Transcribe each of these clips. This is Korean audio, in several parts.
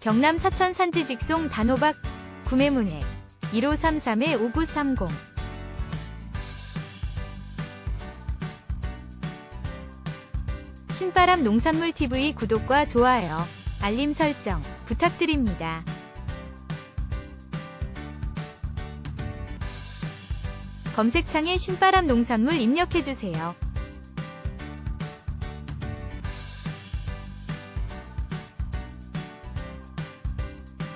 경남 사천 산지 직송 단호박 구매 문의 1533-5930 신바람 농산물 TV 구독과 좋아요, 알림 설정 부탁드립니다. 검색창에 신바람 농산물 입력해주세요.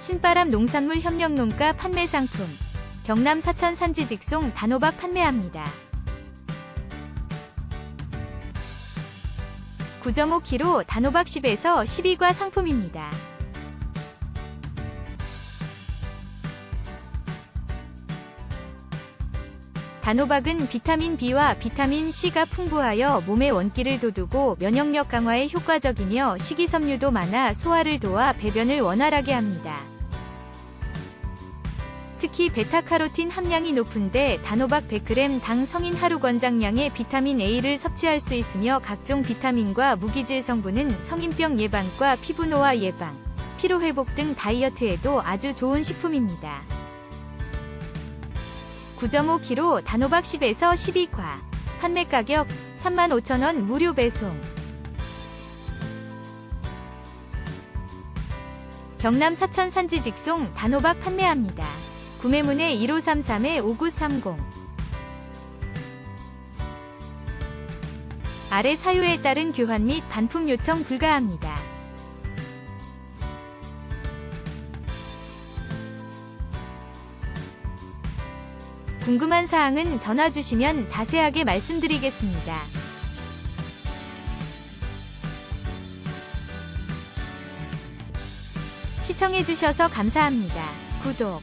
신바람 농산물 협력농가 판매 상품 경남 사천 산지 직송 단호박 판매합니다. 9.5kg 단호박 10에서 12과 상품입니다. 단호박은 비타민 B와 비타민 C가 풍부하여 몸의 원기를 돋우고 면역력 강화에 효과적이며 식이섬유도 많아 소화를 도와 배변을 원활하게 합니다. 특히 베타카로틴 함량이 높은데 단호박 100g 당 성인 하루 권장량의 비타민 A를 섭취할 수 있으며 각종 비타민과 무기질 성분은 성인병 예방과 피부 노화 예방, 피로 회복 등 다이어트에도 아주 좋은 식품입니다. 9.5kg 단호박 10에서 12과 판매 가격 35,000원 무료 배송 경남 사천 산지 직송 단호박 판매합니다. 구매문의 1533-5930 아래 사유에 따른 교환 및 반품 요청 불가합니다. 궁금한 사항은 전화 주시면 자세하게 말씀드리겠습니다. 시청해주셔서 감사합니다. 구독,